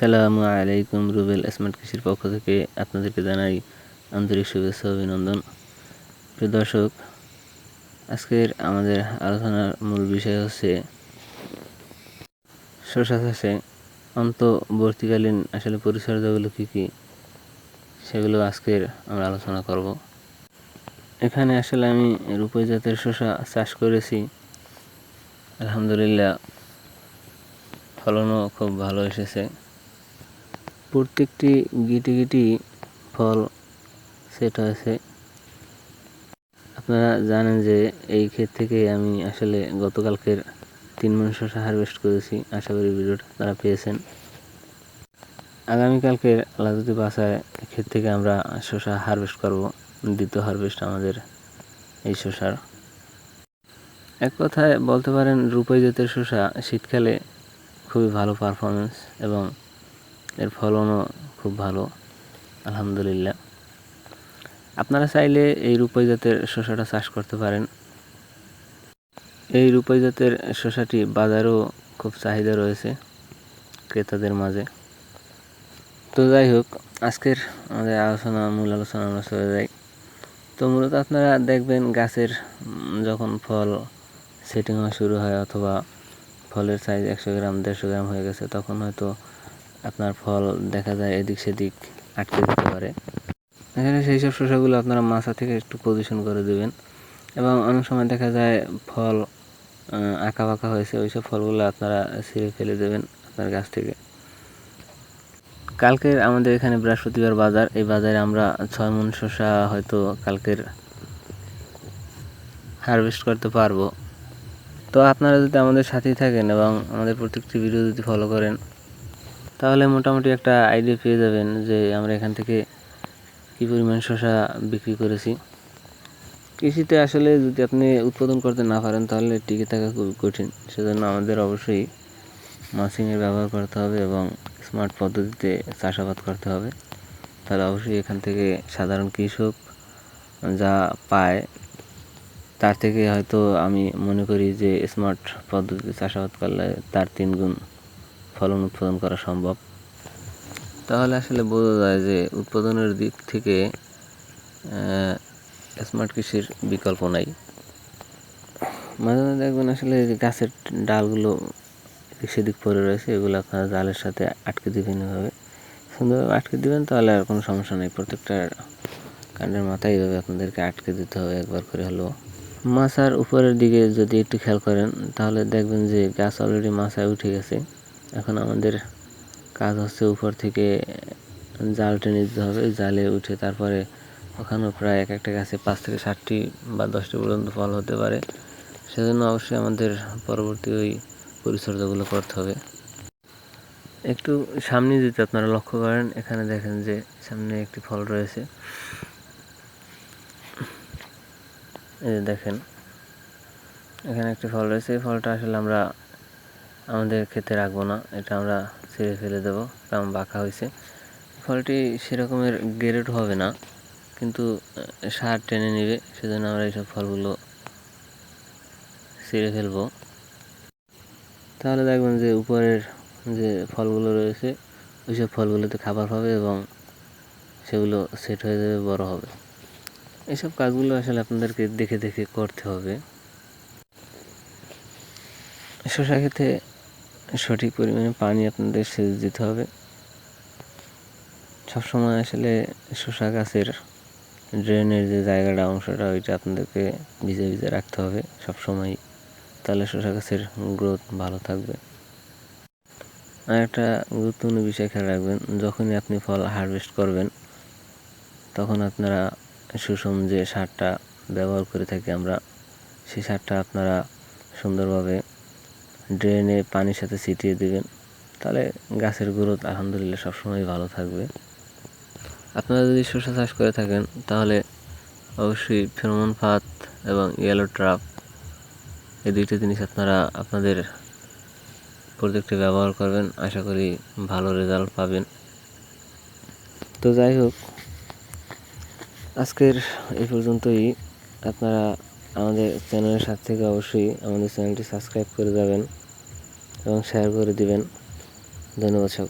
আসসালামু আলাইকুম, রুবেল স্মার্ট কৃষির পক্ষ থেকে আপনাদেরকে জানাই আন্তরিক শুভেচ্ছা অভিনন্দন। প্রিয় দর্শক, আজকের আমাদের আলোচনার মূল বিষয় হচ্ছে শশা চাষে অন্তবর্তীকালীন আসলে পরিচর্যাগুলো কী কী, সেগুলো আজকের আমরা আলোচনা করব। এখানে আসলে আমি রূপই জাতের শশা চাষ করেছি। আলহামদুলিল্লাহ, ফলনও খুব ভালো এসেছে। প্রত্যেকটি গিটি গিটি ফল সেট হয়েছে আপনারা জানেন যে এই ক্ষেত থেকে আমি আসলে গতকালকের তিন মন শসা হারভেস্ট করেছি। আশা করি ভিডিওটা তারা পেয়েছেন। আগামীকালকের যদি বাসায় ক্ষেত থেকে আমরা শসা হারভেস্ট করব। দ্বিতীয় হারভেস্ট আমাদের এই শসার। এক কথায় বলতে পারেন, রূপাই জাতের শসা শীতকালে খুবই ভালো পারফরমেন্স এবং এর ফলনও খুব ভালো, আলহামদুলিল্লাহ। আপনারা চাইলে এই রূপাই জাতের শসাটা চাষ করতে পারেন। এই রূপাই জাতের শসাটি বাজারেও খুব চাহিদা রয়েছে ক্রেতাদের মাঝে। তো যাই হোক, আজকের আমাদের আলোচনা, মূল আলোচনা আমরা চলে যাই। তো মূলত আপনারা দেখবেন গাছের যখন ফল সেটিং হওয়া শুরু হয় অথবা ফলের সাইজ একশো গ্রাম, দেড়শো গ্রাম হয়ে গেছে, তখন হয়তো আপনার ফল দেখা যায় এদিক সেদিক আটকে যেতে পারে। এখানে সেই সব শসাগুলো আপনারা মাছা থেকে একটু পজিশন করে দেবেন। এবং অনেক সময় দেখা যায় ফল আঁকা বাঁকা হয়েছে ওই সব ফলগুলো আপনারা ছিঁড়ে ফেলে দেবেন আপনার গাছ থেকে। কালকের আমাদের এখানে বৃহস্পতিবার বাজার। এই বাজারে আমরা ছয় মন শসা হয়তো কালকের হারভেস্ট করতে পারব। তো আপনারা যদি আমাদের সাথেই থাকেন এবং আমাদের প্রত্যেকটি ভিডিও যদি ফলো করেন তাহলে মোটামুটি একটা আইডিয়া পেয়ে যাবেন যে আমরা এখান থেকে কী পরিমাণ শশা বিক্রি করেছি। কৃষিতে আসলে যদি আপনি উৎপাদন করতে না পারেন, তাহলে টিকে থাকা খুবই কঠিন। সেজন্য আমাদের অবশ্যই মাসিংয়ের ব্যবহার করতে হবে এবং স্মার্ট পদ্ধতিতে চাষাবাদ করতে হবে। তাহলে অবশ্যই এখান থেকে সাধারণ কৃষক যা পায়, তার থেকে হয়তো আমি মনে করি যে স্মার্ট পদ্ধতিতে চাষাবাদ করলে তার তিন গুণ ফলন উৎপাদন করা সম্ভব? তাহলে আসলে বোঝা যায় যে উৎপাদনের দিক থেকে স্মার্ট কৃষির বিকল্প নাই। মাঝে মাঝে দেখবেন আসলে যে গাছের ডালগুলো সেদিক পড়ে রয়েছে, এগুলো আপনারা জালের সাথে আটকে দিবেন এভাবে সুন্দরভাবে আটকে দিবেন, তাহলে আর কোনো সমস্যা নেই। প্রত্যেকটা কাণ্ডের মাথায় এইভাবে আপনাদেরকে আটকে দিতে হবে একবার করে হলো মাছার উপরের দিকে যদি একটু খেয়াল করেন, তাহলে দেখবেন যে গাছ অলরেডি মাছায় উঠে গেছে। এখন আমাদের কাজ হচ্ছে উপর থেকে জাল টেনে দিতে হবে। জালে উঠে তারপরে ওখানেও প্রায় এক একটা গাছে পাঁচ থেকে ষাটটি বা দশটি পর্যন্ত ফল হতে পারে। সেজন্য অবশ্যই আমাদের পরবর্তী ওই পরিচর্যাগুলো করতে হবে। একটু সামনে যদি আপনারা লক্ষ্য করেন, এখানে দেখেন যে সামনে একটি ফল রয়েছে। এই দেখেন, এখানে একটি ফল রয়েছে। এই ফলটা আসলে আমরা আমাদের খেতে রাখব না, এটা আমরা ছিঁড়ে ফেলে দেবো, কারণ বাঁকা হয়েছে। ফলটি সেরকমের গ্রেড হবে না, কিন্তু সার টেনে নেবে, সেজন্য আমরা এইসব ফলগুলো ছিঁড়ে ফেলব। তাহলে দেখবেন যে উপরের যে ফলগুলো রয়েছে, ওইসব ফলগুলোতে খাবার পাবে এবং সেগুলো সেট হয়ে যাবে, বড় হবে। এসব কাজগুলো আসলে আপনাদেরকে দেখে দেখে করতে হবে। শশা খেতে সঠিক পরিমাণে পানি আপনাদের সেচ দিতে হবে। সবসময় আসলে শশা গাছের ড্রেনের যে জায়গাটা, অংশটা, ওইটা আপনাদেরকে ভিজে ভিজে রাখতে হবে সবসময় তাহলে শশা গাছের গ্রোথ ভালো থাকবে। আর একটা গুরুত্বপূর্ণ বিষয় খেয়াল রাখবেন, যখনই আপনি ফল হারভেস্ট করবেন, তখন আপনারা সুষম যে সারটা ব্যবহার করে থাকি আমরা, সেই সারটা আপনারা সুন্দরভাবে ড্রেনে পানির সাথে ছিটিয়ে দেবেন। তাহলে গাছের গ্রোথ আলহামদুলিল্লাহ সবসময় ভালো থাকবে। আপনারা যদি শসা চাষ করে থাকেন, তাহলে অবশ্যই ফেরোমন ফাত এবং ইয়েলো ট্রাপ এই দুইটা জিনিস আপনারা আপনাদের প্রজেক্টে ব্যবহার করবেন। আশা করি ভালো রেজাল্ট পাবেন। তো যাই হোক, আজকের এই পর্যন্তই। আপনারা আমাদের চ্যানেলের সাথে থেকে অবশ্যই আমাদের চ্যানেলটি সাবস্ক্রাইব করে যাবেন এবং শেয়ার করে দিবেন। ধন্যবাদ সব